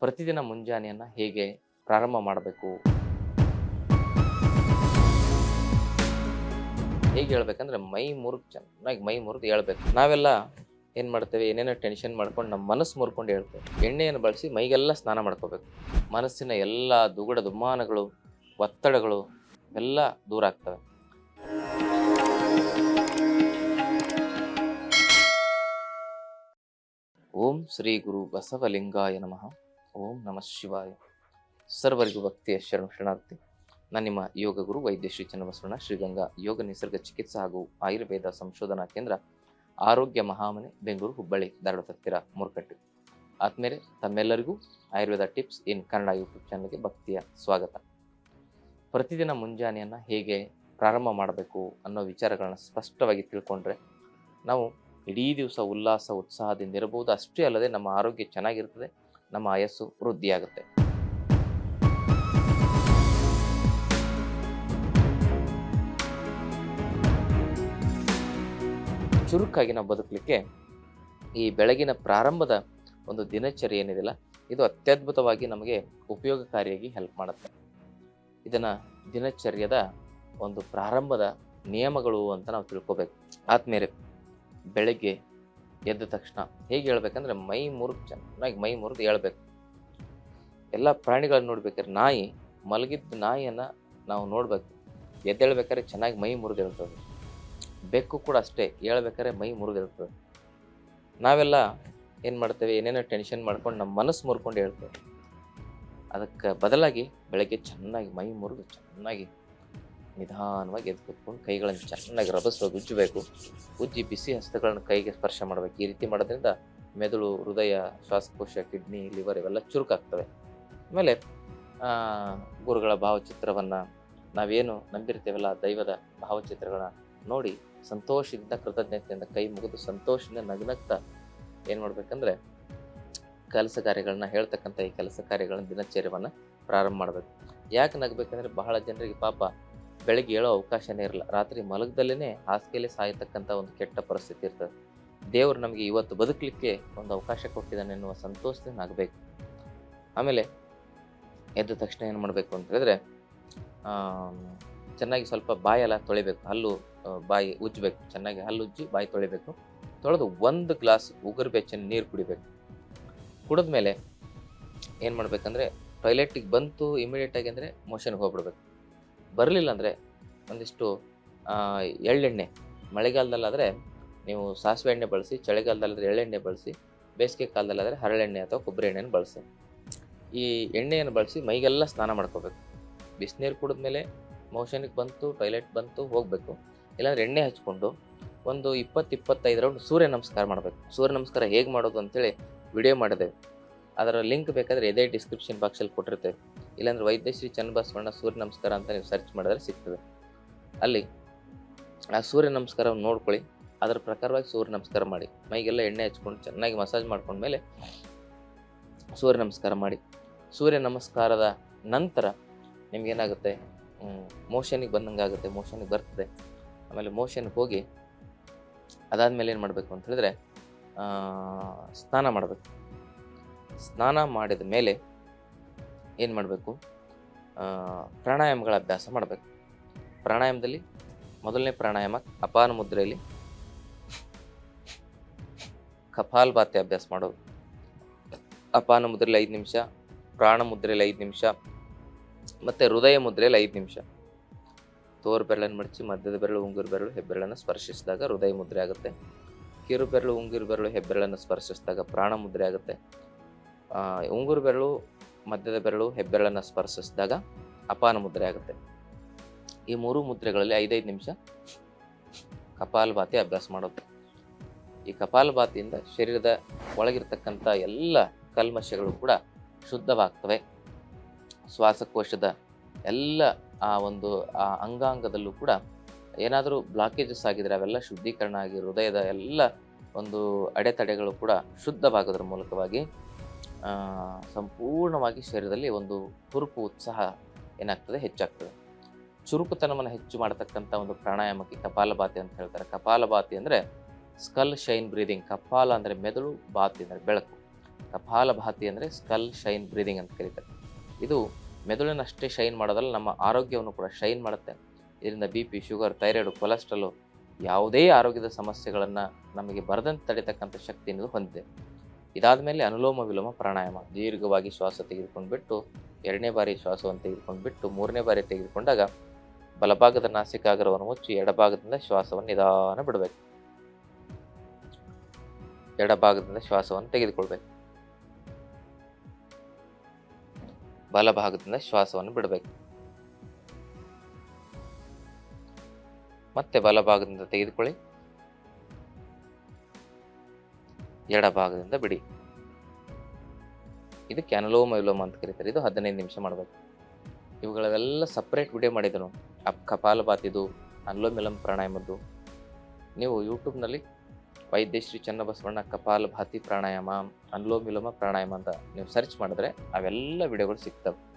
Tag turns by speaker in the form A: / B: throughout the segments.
A: ಪ್ರತಿದಿನ ಮುಂಜಾನೆಯನ್ನು ಹೇಗೆ ಪ್ರಾರಂಭ ಮಾಡಬೇಕು? ಹೇಗೆ ಹೇಳ್ಬೇಕಂದ್ರೆ ಮೈ ಮುರುಗ್ ಚೆನ್ನಾಗಿ ಮೈ ಮುರಿದು ಹೇಳ್ಬೇಕು. ನಾವೆಲ್ಲ ಏನು ಮಾಡ್ತೇವೆ? ಏನೇನೋ ಟೆನ್ಷನ್ ಮಾಡ್ಕೊಂಡು ನಮ್ಮ ಮನಸ್ಸು ಮುರ್ಕೊಂಡು ಹೇಳ್ತೇವೆ. ಎಣ್ಣೆಯನ್ನು ಬಳಸಿ ಮೈಗೆಲ್ಲ ಸ್ನಾನ ಮಾಡ್ಕೋಬೇಕು. ಮನಸ್ಸಿನ ಎಲ್ಲ ದುಗುಡ ದುಮ್ಮಾನಗಳು, ಒತ್ತಡಗಳು ಎಲ್ಲ ದೂರ ಆಗ್ತವೆ. ಓಂ ಶ್ರೀ ಗುರು ಬಸವಲಿಂಗಾಯ ನಮಃ. ಓಂ ನಮಃ ಶಿವಾಯ. ಸರ್ವರಿಗೂ ಭಕ್ತಿಯ ಶರಣ ಶರಣಾರ್ಥಿ. ನಾನು ನಿಮ್ಮ ಯೋಗ ಗುರು ವೈದ್ಯ ಶ್ರೀ ಚನ್ನಬಸವಣ್ಣ, ಶ್ರೀಗಂಗಾ ಯೋಗ ನಿಸರ್ಗ ಚಿಕಿತ್ಸಾ ಹಾಗೂ ಆಯುರ್ವೇದ ಸಂಶೋಧನಾ ಕೇಂದ್ರ, ಆರೋಗ್ಯ ಮಹಾಮನೆ, ಬೆಂಗಳೂರು, ಹುಬ್ಬಳ್ಳಿ ಧಾರವಾಡ ಹತ್ತಿರ ಮೂರ್ಕಟ್ಟಿ. ಆದ್ಮೇಲೆ ತಮ್ಮೆಲ್ಲರಿಗೂ Ayurveda tips in Kannada YouTube ಚಾನಲ್ಗೆ ಭಕ್ತಿಯ ಸ್ವಾಗತ. ಪ್ರತಿದಿನ ಮುಂಜಾನೆಯನ್ನು ಹೇಗೆ ಪ್ರಾರಂಭ ಮಾಡಬೇಕು ಅನ್ನೋ ವಿಚಾರಗಳನ್ನ ಸ್ಪಷ್ಟವಾಗಿ ತಿಳ್ಕೊಂಡ್ರೆ ನಾವು ಇಡೀ ದಿವಸ ಉಲ್ಲಾಸ, ಉತ್ಸಾಹದಿಂದ ಇರಬಹುದು. ಅಷ್ಟೇ ಅಲ್ಲದೆ ನಮ್ಮ ಆರೋಗ್ಯ ಚೆನ್ನಾಗಿರ್ತದೆ. ನಮ್ಮ ಆಯಸ್ಸು ವೃದ್ಧಿಯಾಗುತ್ತೆ. ಚುರುಕಾಗಿ ನಾವು ಬದುಕಲಿಕ್ಕೆ ಈ ಬೆಳಗಿನ ಪ್ರಾರಂಭದ ಒಂದು ದಿನಚರಿ ಏನಿದೆಯಲ್ಲ, ಇದು ಅತ್ಯದ್ಭುತವಾಗಿ ನಮಗೆ ಉಪಯೋಗಕಾರಿಯಾಗಿ ಹೆಲ್ಪ್ ಮಾಡುತ್ತೆ. ಇದನ್ನ ದಿನಚರ್ಯದ ಒಂದು ಪ್ರಾರಂಭದ ನಿಯಮಗಳು ಅಂತ ನಾವು ತಿಳ್ಕೊಬೇಕು. ಆದ್ಮೇಲೆ ಬೆಳಗ್ಗೆ ಎದ್ದ ತಕ್ಷಣ ಹೇಗೆ ಹೇಳ್ಬೇಕಂದ್ರೆ ಮೈ ಮುರಿದು ಚೆನ್ನಾಗಿ ಮೈ ಮುರಿದು ಹೇಳ್ಬೇಕು. ಎಲ್ಲ ಪ್ರಾಣಿಗಳನ್ನ ನೋಡ್ಬೇಕಾದ್ರೆ ನಾಯಿ, ಮಲಗಿದ್ದ ನಾಯಿಯನ್ನು ನಾವು ನೋಡ್ಬೇಕು. ಎದ್ದೇಳ್ಬೇಕಾದ್ರೆ ಚೆನ್ನಾಗಿ ಮೈ ಮುರಿದಿರ್ತದೆ ಬೆಕ್ಕು ಕೂಡ ಅಷ್ಟೇ, ಹೇಳ್ಬೇಕಾದ್ರೆ ಮೈ ಮುರಿದಿರ್ತದೆ ನಾವೆಲ್ಲ ಏನು ಮಾಡ್ತೇವೆ, ಏನೇನೋ ಟೆನ್ಷನ್ ಮಾಡ್ಕೊಂಡು ನಮ್ಮ ಮನಸ್ಸು ಮುರ್ಕೊಂಡು ಹೇಳ್ತೇವೆ. ಅದಕ್ಕೆ ಬದಲಾಗಿ ಬೆಳಗ್ಗೆ ಚೆನ್ನಾಗಿ ಮೈ ಮುರಿದು, ಚೆನ್ನಾಗಿ ನಿಧಾನವಾಗಿ ಎದ್ದು ಕೂತ್ಕೊಂಡು ಕೈಗಳನ್ನು ಚೆನ್ನಾಗಿ ರಭಸವಾಗಿ ಉಜ್ಜಬೇಕು. ಉಜ್ಜಿ ಬಿಸಿ ಹಸ್ತಗಳನ್ನು ಕೈಗೆ ಸ್ಪರ್ಶ ಮಾಡಬೇಕು. ಈ ರೀತಿ ಮಾಡೋದ್ರಿಂದ ಮೆದುಳು, ಹೃದಯ, ಶ್ವಾಸಕೋಶ, ಕಿಡ್ನಿ, ಲಿವರ್ ಇವೆಲ್ಲ ಚುರುಕಾಗ್ತವೆ. ಆಮೇಲೆ ಗುರುಗಳ ಭಾವಚಿತ್ರವನ್ನು ನಾವೇನು ನಂಬಿರ್ತೇವಲ್ಲ ದೈವದ ಭಾವಚಿತ್ರಗಳನ್ನ ನೋಡಿ ಸಂತೋಷದಿಂದ ಕೃತಜ್ಞತೆಯಿಂದ ಕೈ ಮುಗಿದು ಸಂತೋಷದಿಂದ ನಗ್ನಗ್ತಾ ಏನು ಮಾಡಬೇಕಂದ್ರೆ ಕೆಲಸ ಕಾರ್ಯಗಳನ್ನ ಹೇಳ್ತಕ್ಕಂಥ ಈ ಕೆಲಸ ಕಾರ್ಯಗಳನ್ನ ದಿನಚರ್ಯವನ್ನು ಪ್ರಾರಂಭ ಮಾಡಬೇಕು. ಯಾಕೆ ನಗಬೇಕಂದ್ರೆ ಬಹಳ ಜನರಿಗೆ ಪಾಪ ಬೆಳಗ್ಗೆ ಹೇಳೋ ಅವಕಾಶನೇ ಇರಲ್ಲ. ರಾತ್ರಿ ಮಲಗದಲ್ಲೇ ಹಾಸಿಗೆಯಲ್ಲೇ ಸಾಯತಕ್ಕಂಥ ಒಂದು ಕೆಟ್ಟ ಪರಿಸ್ಥಿತಿ ಇರ್ತದೆ. ದೇವರು ನಮಗೆ ಇವತ್ತು ಬದುಕಲಿಕ್ಕೆ ಒಂದು ಅವಕಾಶ ಕೊಟ್ಟಿದ್ದಾನೆ ಎನ್ನುವ ಸಂತೋಷದಿಂದ ಆಗಬೇಕು. ಆಮೇಲೆ ಎದ್ದ ತಕ್ಷಣ ಏನು ಮಾಡಬೇಕು ಅಂತ ಹೇಳಿದ್ರೆ ಚೆನ್ನಾಗಿ ಸ್ವಲ್ಪ ಬಾಯೆಲ್ಲ ತೊಳಿಬೇಕು. ಹಲ್ಲು ಬಾಯಿ ಉಜ್ಜಬೇಕು. ಚೆನ್ನಾಗಿ ಹಲ್ಲು ಉಜ್ಜಿ ಬಾಯಿ ತೊಳಿಬೇಕು. ತೊಳೆದು ಒಂದು ಗ್ಲಾಸ್ ಉಗುರು ಬೆಚ್ಚನ ನೀರು ಕುಡಿಬೇಕು. ಕುಡಿದ್ಮೇಲೆ ಏನು ಮಾಡಬೇಕಂದ್ರೆ ಟಾಯ್ಲೆಟಿಗೆ ಬಂತು ಇಮಿಡಿಯೇಟಾಗಿ ಅಂದರೆ ಮೋಷನ್ಗೆ ಹೋಗ್ಬಿಡ್ಬೇಕು. ಬರಲಿಲ್ಲ ಅಂದರೆ ಒಂದಿಷ್ಟು ಎಳ್ಳೆಣ್ಣೆ, ಮಳೆಗಾಲದಲ್ಲಾದರೆ ನೀವು ಸಾಸಿವೆ ಎಣ್ಣೆ ಬಳಸಿ, ಚಳಿಗಾಲದಲ್ಲಾದರೆ ಎಳ್ಳೆಣ್ಣೆ ಬಳಸಿ, ಬೇಸಿಗೆ ಕಾಲದಲ್ಲಾದರೆ ಹರಳೆಣ್ಣೆ ಅಥವಾ ಕೊಬ್ಬರಿ ಎಣ್ಣೆನ ಬಳಸಿ. ಈ ಎಣ್ಣೆಯನ್ನು ಬಳಸಿ ಮೈಗೆಲ್ಲ ಸ್ನಾನ ಮಾಡ್ಕೋಬೇಕು. ಬಿಸಿನೀರು ಕುಡಿದ್ಮೇಲೆ ಮೋಷನಿಗೆ ಬಂತು ಟಾಯ್ಲೆಟ್ ಬಂತು, ಹೋಗಬೇಕು. ಇಲ್ಲಾಂದರೆ ಎಣ್ಣೆ ಹಚ್ಕೊಂಡು ಒಂದು ಇಪ್ಪತ್ತು ಇಪ್ಪತ್ತೈದು ರೌಂಡ್ ಸೂರ್ಯ ನಮಸ್ಕಾರ ಮಾಡಬೇಕು. ಸೂರ್ಯ ನಮಸ್ಕಾರ ಹೇಗೆ ಮಾಡೋದು ಅಂತೇಳಿ ವಿಡಿಯೋ ಮಾಡಿದೆ ಅದರ ಲಿಂಕ್ ಬೇಕಾದರೆ ಇದೇ ಡಿಸ್ಕ್ರಿಪ್ಷನ್ ಬಾಕ್ಸಲ್ಲಿ ಕೊಟ್ಟಿರ್ತೇವೆ. ಇಲ್ಲಾಂದ್ರೆ ವೈದ್ಯಶ್ರೀ ಚನ್ನಬಸವಣ್ಣ ಸೂರ್ಯ ನಮಸ್ಕಾರ ಅಂತ ನೀವು ಸರ್ಚ್ ಮಾಡಿದ್ರೆ ಸಿಗ್ತದೆ. ಅಲ್ಲಿ ಆ ಸೂರ್ಯ ನಮಸ್ಕಾರವನ್ನು ನೋಡ್ಕೊಳ್ಳಿ, ಅದರ ಪ್ರಕಾರವಾಗಿ ಸೂರ್ಯ ನಮಸ್ಕಾರ ಮಾಡಿ. ಮೈಗೆಲ್ಲ ಎಣ್ಣೆ ಹಚ್ಕೊಂಡು ಚೆನ್ನಾಗಿ ಮಸಾಜ್ ಮಾಡ್ಕೊಂಡ್ಮೇಲೆ ಸೂರ್ಯ ನಮಸ್ಕಾರ ಮಾಡಿ. ಸೂರ್ಯ ನಮಸ್ಕಾರದ ನಂತರ ನಿಮಗೇನಾಗುತ್ತೆ? ಮೋಷನಿಗೆ ಬಂದಂಗೆ ಆಗುತ್ತೆ ಮೋಷನಿಗೆ ಬರ್ತದೆ. ಆಮೇಲೆ ಮೋಷನ್ಗೆ ಹೋಗಿ ಅದಾದಮೇಲೆ ಏನು ಮಾಡಬೇಕು ಅಂತ ಹೇಳಿದ್ರೆ ಸ್ನಾನ ಮಾಡಬೇಕು. ಸ್ನಾನ ಮಾಡಿದ ಮೇಲೆ ಏನು ಮಾಡಬೇಕು? ಪ್ರಾಣಾಯಾಮಗಳ ಅಭ್ಯಾಸ ಮಾಡಬೇಕು. ಪ್ರಾಣಾಯಾಮದಲ್ಲಿ ಮೊದಲನೇ ಪ್ರಾಣಾಯಾಮ ಅಪಾನ ಮುದ್ರೆಯಲ್ಲಿ ಕಪಾಲ್ಭಾತಿ ಅಭ್ಯಾಸ ಮಾಡೋದು ಅಪಾನ ಮುದ್ರೆಯಲ್ಲಿ ಐದು ನಿಮಿಷ, ಪ್ರಾಣ ಮುದ್ರೆಯಲ್ಲಿ ಐದು ನಿಮಿಷ, ಮತ್ತು ಹೃದಯ ಮುದ್ರೆಯಲ್ಲಿ ಐದು ನಿಮಿಷ. ತೋರು ಬೆರಳನ್ನು ಮಡಚಿ, ಮಧ್ಯದ ಬೆರಳು, ಉಂಗುರು ಬೆರಳು, ಹೆಬ್ಬೆರಳನ್ನು ಸ್ಪರ್ಶಿಸಿದಾಗ ಹೃದಯ ಮುದ್ರೆ ಆಗುತ್ತೆ. ಕಿರು ಬೆರಳು, ಉಂಗುರು ಬೆರಳು, ಹೆಬ್ಬೆರಳನ್ನು ಸ್ಪರ್ಶಿಸಿದಾಗ ಪ್ರಾಣ ಮುದ್ರೆ ಆಗುತ್ತೆ. ಉಂಗುರು ಬೆರಳು ಮಧ್ಯದ ಬೆರಳು, ಹೆಬ್ಬೆರಳನ್ನು ಸ್ಪರ್ಶಿಸಿದಾಗ ಅಪಾನ ಮುದ್ರೆ ಆಗುತ್ತೆ. ಈ ಮೂರು ಮುದ್ರೆಗಳಲ್ಲಿ ಐದೈದು ನಿಮಿಷ ಕಪಾಲಭಾತಿ ಅಭ್ಯಾಸ ಮಾಡೋದು. ಈ ಕಪಾಲಭಾತಿಯಿಂದ ಶರೀರದ ಒಳಗಿರ್ತಕ್ಕಂಥ ಎಲ್ಲ ಕಲ್ಮಶಗಳು ಕೂಡ ಶುದ್ಧವಾಗ್ತವೆ. ಶ್ವಾಸಕೋಶದ ಎಲ್ಲ ಆ ಒಂದು, ಆ ಅಂಗಾಂಗದಲ್ಲೂ ಕೂಡ ಏನಾದರೂ ಬ್ಲಾಕೇಜಸ್ ಆಗಿದ್ರೆ ಅವೆಲ್ಲ ಶುದ್ಧೀಕರಣ ಆಗಿ ಹೃದಯದ ಎಲ್ಲ ಒಂದು ಅಡೆತಡೆಗಳು ಕೂಡ ಶುದ್ಧವಾಗೋದ್ರ ಮೂಲಕವಾಗಿ ಸಂಪೂರ್ಣವಾಗಿ ಶರೀರದಲ್ಲಿ ಒಂದು ಹುರುಪು ಉತ್ಸಾಹ ಏನಾಗ್ತದೆ? ಹೆಚ್ಚಾಗ್ತದೆ. ಚುರುಕುತನವನ್ನು ಹೆಚ್ಚು ಮಾಡತಕ್ಕಂಥ ಒಂದು ಪ್ರಾಣಾಯಾಮಕ್ಕೆ ಕಪಾಲಭಾತಿ ಅಂತ ಹೇಳ್ತಾರೆ. ಕಪಾಲಭಾತಿ ಅಂದರೆ ಸ್ಕಲ್ ಶೈನ್ ಬ್ರೀದಿಂಗ್ ಕಪಾಲ ಅಂದರೆ ಮೆದುಳು, ಬಾತಿ ಅಂದರೆ ಬೆಳಕು. ಕಪಾಲಭಾತಿ ಅಂದರೆ ಸ್ಕಲ್ ಶೈನ್ ಬ್ರೀದಿಂಗ್ ಅಂತ ಕರೀತಾರೆ. ಇದು ಮೆದುಳಿನಷ್ಟೇ ಶೈನ್ ಮಾಡೋದಲ್ಲ, ನಮ್ಮ ಆರೋಗ್ಯವನ್ನು ಕೂಡ ಶೈನ್ ಮಾಡುತ್ತೆ. ಇದರಿಂದ B P sugar thyroid cholesterol ಯಾವುದೇ ಆರೋಗ್ಯದ ಸಮಸ್ಯೆಗಳನ್ನು ನಮಗೆ ಬರದಂತೆ ಶಕ್ತಿ ಶಕ್ತಿಯನ್ನು ಹೊಂದಿದೆ. ಇದಾದ ಮೇಲೆ ಅನುಲೋಮ ವಿಲೋಮ ಪ್ರಾಣಾಯಾಮ, ದೀರ್ಘವಾಗಿ ಶ್ವಾಸ ತೆಗೆದುಕೊಂಡು ಬಿಟ್ಟು ಎರಡನೇ ಬಾರಿ ಶ್ವಾಸವನ್ನು ತೆಗೆದುಕೊಂಡು ಬಿಟ್ಟು ಮೂರನೇ ಬಾರಿ ತೆಗೆದುಕೊಂಡಾಗ ಬಲಭಾಗದ ನಾಸಿಕಾಗ್ರವನ್ನು ಮುಚ್ಚಿ, ಎಡಭಾಗದಿಂದ ಶ್ವಾಸವನ್ನು ನಿಧಾನ ಬಿಡಬೇಕು. ಎಡಭಾಗದಿಂದ ಶ್ವಾಸವನ್ನು ತೆಗೆದುಕೊಳ್ಬೇಕು. ಬಲಭಾಗದಿಂದ ಶ್ವಾಸವನ್ನು ಬಿಡಬೇಕು. ಮತ್ತೆ ಬಲಭಾಗದಿಂದ ತೆಗೆದುಕೊಳ್ಳಿ. ಎಡಭಾಗದಿಂದ ಬಿಡಿ. ಇದಕ್ಕೆ ಅನುಲೋಮ ವಿಲೋಮ ಅಂತ ಕರೀತಾರೆ. ಇದು ಹದಿನೈದು ನಿಮಿಷ ಮಾಡಬೇಕು. ಇವುಗಳೆಲ್ಲ ಸಪ್ರೇಟ್ ವಿಡಿಯೋ ಮಾಡಿದನು ಅಪ್ ಕಪಾಲಭಾತಿದು ಅನುಲೋಮ ವಿಲೋಮ ಪ್ರಾಣಾಯಾಮದ್ದು. ನೀವು ಯೂಟ್ಯೂಬ್ನಲ್ಲಿ ವೈದ್ಯಶ್ರೀ ಚನ್ನಬಸವಣ್ಣ ಕಪಾಲಭಾತಿ ಪ್ರಾಣಾಯಾಮ ಅನುಲೋಮ ವಿಲೋಮ ಪ್ರಾಣಾಯಾಮ ಅಂತ ನೀವು ಸರ್ಚ್ ಮಾಡಿದ್ರೆ ಅವೆಲ್ಲ ವಿಡಿಯೋಗಳು ಸಿಗ್ತವೆ.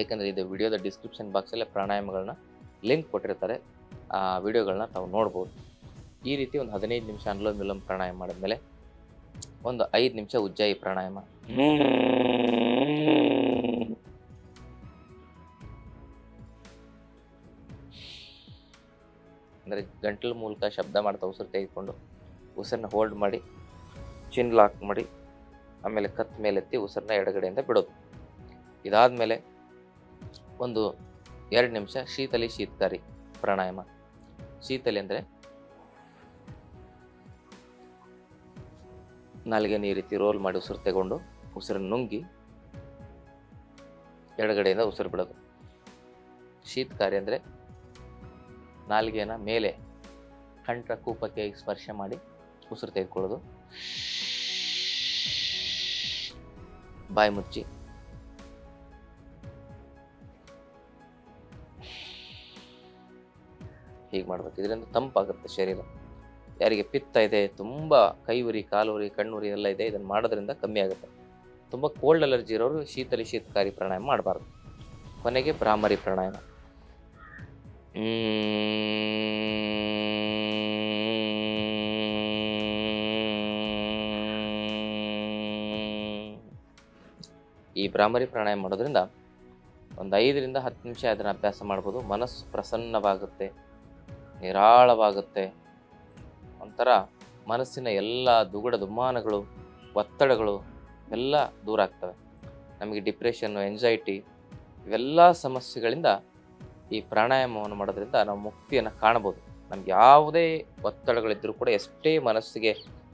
A: ಏಕೆಂದರೆ ಇದು ವಿಡಿಯೋದ ಡಿಸ್ಕ್ರಿಪ್ಷನ್ ಬಾಕ್ಸಲ್ಲೇ ಪ್ರಾಣಾಯಾಮಗಳನ್ನ ಲಿಂಕ್ ಕೊಟ್ಟಿರ್ತಾರೆ. ಆ ವಿಡಿಯೋಗಳನ್ನ ತಾವು ನೋಡ್ಬೋದು. ಈ ರೀತಿ ಒಂದು ಹದಿನೈದು ನಿಮಿಷ ಅನುಲೋಮ ವಿಲೋಮ ಪ್ರಾಣಾಯಾಮ ಮಾಡಿದ್ಮೇಲೆ ಒಂದು ಐದು ನಿಮಿಷ ಉಜ್ಜಾಯಿ ಪ್ರಾಣಾಯಾಮ. ಅಂದರೆ ಗಂಟಲ ಮೂಲಕ ಶಬ್ದ ಮಾಡ್ತಾ ಉಸಿರು ತೆಗೆದುಕೊಂಡು ಉಸಿರನ್ನ ಹೋಲ್ಡ್ ಮಾಡಿ ಚಿನ್ ಲಾಕ್ ಮಾಡಿ, ಆಮೇಲೆ ಕತ್ ಮೇಲೆತ್ತಿ ಉಸಿರನ್ನ ಎಡಗಡೆಯಿಂದ ಬಿಡೋದು. ಇದಾದಮೇಲೆ ಒಂದು ಎರಡು ನಿಮಿಷ ಶೀತಲಿ ಶೀತಕಾರಿ ಪ್ರಾಣಾಯಾಮ. ಶೀತಲಿ ಅಂದರೆ ನಾಲಿಗೆ ಈ ರೀತಿ ರೋಲ್ ಮಾಡಿ ಉಸಿರು ತಗೊಂಡು ಉಸಿರನ್ನು ನುಂಗಿ ಎಡಗಡೆಯಿಂದ ಉಸಿರು ಬಿಡೋದು. ಶೀತಕಾರಿ ಅಂದರೆ ನಾಲಿಗೆನ ಮೇಲೆ ಕಂಠ ಕೂಪಕ್ಕೆ ಸ್ಪರ್ಶ ಮಾಡಿ ಉಸಿರು ತೆಗೆದುಕೊಳ್ಳೋದು. ಬಾಯಿ ಮುಚ್ಚಿ. ಹೀಗೆ ಮಾಡ್ಬೇಕು. ಇದರಿಂದ ತಂಪಾಗುತ್ತೆ ಶರೀರ. ಯಾರಿಗೆ ಪಿತ್ತ ಇದೆ, ತುಂಬ ಕೈ ಉರಿ ಕಾಲು ಉರಿ ಕಣ್ಣುರಿ ಎಲ್ಲ ಇದೆ, ಇದನ್ನು ಮಾಡೋದ್ರಿಂದ ಕಮ್ಮಿ ಆಗುತ್ತೆ. ತುಂಬ ಕೋಲ್ಡ್ ಅಲರ್ಜಿ ಇರೋರು ಶೀತಲಿ ಶೀತಕಾರಿ ಪ್ರಾಣಾಯಾಮ ಮಾಡಬಾರ್ದು. ಕೊನೆಗೆ ಬ್ರಾಹ್ಮರಿ ಪ್ರಾಣಾಯಾಮ. ಈ ಬ್ರಾಹ್ಮರಿ ಪ್ರಾಣಾಯಾಮ ಮಾಡೋದ್ರಿಂದ ಒಂದು ಐದರಿಂದ ಹತ್ತು ನಿಮಿಷ ಅದನ್ನು ಅಭ್ಯಾಸ ಮಾಡ್ಬೋದು. ಮನಸ್ಸು ಪ್ರಸನ್ನವಾಗುತ್ತೆ, ನಿರಾಳವಾಗುತ್ತೆ. ಒಂಥರ ಮನಸ್ಸಿನ ಎಲ್ಲ ದುಗುಡ ದುಮ್ಮಾನಗಳು, ಒತ್ತಡಗಳು ಎಲ್ಲ ದೂರ ಆಗ್ತವೆ. ನಮಗೆ ಡಿಪ್ರೆಷನ್ನು ಎಂಜೈಟಿ ಇವೆಲ್ಲ ಸಮಸ್ಯೆಗಳಿಂದ ಈ ಪ್ರಾಣಾಯಾಮವನ್ನು ಮಾಡೋದ್ರಿಂದ ನಾವು ಮುಕ್ತಿಯನ್ನು ಕಾಣಬಹುದು ನಮ್ಗೆ ಯಾವುದೇ ಒತ್ತಡಗಳಿದ್ದರೂ ಕೂಡ, ಎಷ್ಟೇ ಮನಸ್ಸಿಗೆ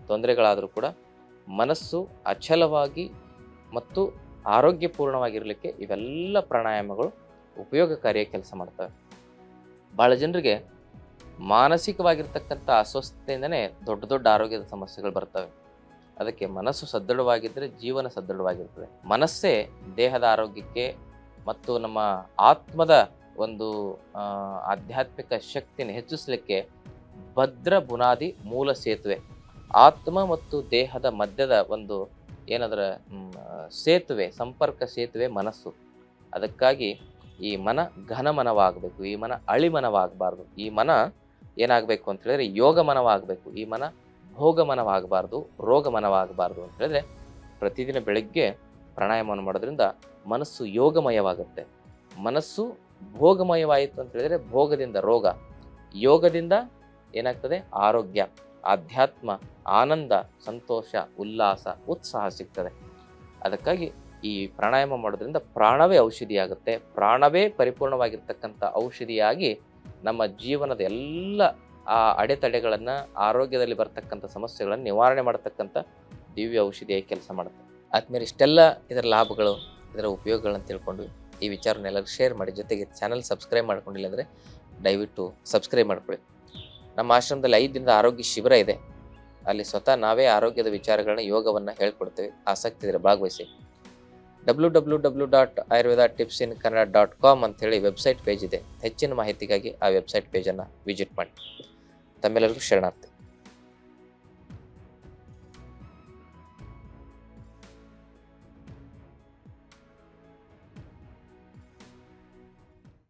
A: ತೊಂದರೆಗಳಾದರೂ ಕೂಡ ಮನಸ್ಸು ಅಚಲವಾಗಿ ಮತ್ತು ಆರೋಗ್ಯಪೂರ್ಣವಾಗಿರಲಿಕ್ಕೆ ಇವೆಲ್ಲ ಪ್ರಾಣಾಯಾಮಗಳು ಉಪಯೋಗಕಾರಿಯಾಗಿ ಕೆಲಸ ಮಾಡ್ತವೆ. ಭಾಳ ಜನರಿಗೆ ಮಾನಸಿಕವಾಗಿರ್ತಕ್ಕಂಥ ಅಸ್ವಸ್ಥತೆಯಿಂದನೇ ದೊಡ್ಡ ದೊಡ್ಡ ಆರೋಗ್ಯದ ಸಮಸ್ಯೆಗಳು ಬರ್ತವೆ. ಅದಕ್ಕೆ ಮನಸ್ಸು ಸದೃಢವಾಗಿದ್ದರೆ ಜೀವನ ಸದೃಢವಾಗಿರ್ತದೆ. ಮನಸ್ಸೇ ದೇಹದ ಆರೋಗ್ಯಕ್ಕೆ ಮತ್ತು ನಮ್ಮ ಆತ್ಮದ ಒಂದು ಆಧ್ಯಾತ್ಮಿಕ ಶಕ್ತಿಯನ್ನು ಹೆಚ್ಚಿಸಲಿಕ್ಕೆ ಭದ್ರ ಬುನಾದಿ ಮೂಲ ಸೇತುವೆ. ಆತ್ಮ ಮತ್ತು ದೇಹದ ಮಧ್ಯದ ಒಂದು ಏನದರ ಸೇತುವೆ, ಸಂಪರ್ಕ ಸೇತುವೆ ಮನಸ್ಸು. ಅದಕ್ಕಾಗಿ ಈ ಮನ ಘನಮನವಾಗಬೇಕು, ಈ ಮನ ಅಳಿಮನವಾಗಬಾರ್ದು. ಈ ಮನ ಏನಾಗಬೇಕು ಅಂತ ಹೇಳಿದ್ರೆ ಯೋಗ ಮನವಾಗಬೇಕು. ಈ ಮನ ಭೋಗ ಮನವಾಗಬಾರ್ದು, ರೋಗ ಮನವಾಗಬಾರ್ದು ಅಂತ ಹೇಳಿದ್ರೆ ಪ್ರತಿದಿನ ಬೆಳಗ್ಗೆ ಪ್ರಾಣಾಯಾಮವನ್ನು ಮಾಡೋದ್ರಿಂದ ಮನಸ್ಸು ಯೋಗಮಯವಾಗುತ್ತೆ. ಮನಸ್ಸು ಭೋಗಮಯವಾಯಿತು ಅಂತ ಹೇಳಿದ್ರೆ ಭೋಗದಿಂದ ರೋಗ, ಯೋಗದಿಂದ ಏನಾಗ್ತದೆ? ಆರೋಗ್ಯ, ಆಧ್ಯಾತ್ಮ, ಆನಂದ, ಸಂತೋಷ, ಉಲ್ಲಾಸ, ಉತ್ಸಾಹ ಸಿಗ್ತದೆ. ಅದಕ್ಕಾಗಿ ಈ ಪ್ರಾಣಾಯಾಮ ಮಾಡೋದ್ರಿಂದ ಪ್ರಾಣವೇ ಔಷಧಿಯಾಗುತ್ತೆ. ಪ್ರಾಣವೇ ಪರಿಪೂರ್ಣವಾಗಿರ್ತಕ್ಕಂಥ ಔಷಧಿಯಾಗಿ ನಮ್ಮ ಜೀವನದ ಎಲ್ಲ ಆ ಅಡೆತಡೆಗಳನ್ನು, ಆರೋಗ್ಯದಲ್ಲಿ ಬರ್ತಕ್ಕಂಥ ಸಮಸ್ಯೆಗಳನ್ನು ನಿವಾರಣೆ ಮಾಡತಕ್ಕಂಥ ದಿವ್ಯ ಔಷಧಿಯಾಗಿ ಕೆಲಸ ಮಾಡುತ್ತೆ. ಆದ್ಮೇಲೆ ಇಷ್ಟೆಲ್ಲ ಇದರ ಲಾಭಗಳು, ಇದರ ಉಪಯೋಗಗಳನ್ನು ತಿಳ್ಕೊಂಡು ಈ ವಿಚಾರನ ಎಲ್ಲರಿಗೂ ಶೇರ್ ಮಾಡಿ. ಜೊತೆಗೆ ಚಾನಲ್ ಸಬ್ಸ್ಕ್ರೈಬ್ ಮಾಡ್ಕೊಂಡಿಲ್ಲ ಅಂದರೆ ದಯವಿಟ್ಟು ಸಬ್ಸ್ಕ್ರೈಬ್ ಮಾಡ್ಕೊಳ್ಳಿ. ನಮ್ಮ ಆಶ್ರಮದಲ್ಲಿ ಐದು ದಿನದ ಆರೋಗ್ಯ ಶಿಬಿರ ಇದೆ. ಅಲ್ಲಿ ಸ್ವತಃ ನಾವೇ ಆರೋಗ್ಯದ ವಿಚಾರಗಳನ್ನ, ಯೋಗವನ್ನು ಹೇಳ್ಕೊಡ್ತೇವೆ. ಆಸಕ್ತಿ ಇದ್ರೆ ಭಾಗವಹಿಸಿ. W W W dot Ayurveda tips in Kannada dot com ಅಂತೇಳಿ ವೆಬ್ಸೈಟ್ ಪೇಜ್ ಇದೆ. ಹೆಚ್ಚಿನ ಮಾಹಿತಿಗಾಗಿ ಆ ವೆಬ್ಸೈಟ್ ಪೇಜನ್ನು ವಿಸಿಟ್ ಮಾಡಿ. ತಮ್ಮೆಲ್ಲರಿಗೂ ಶರಣಾರ್ಥಿ.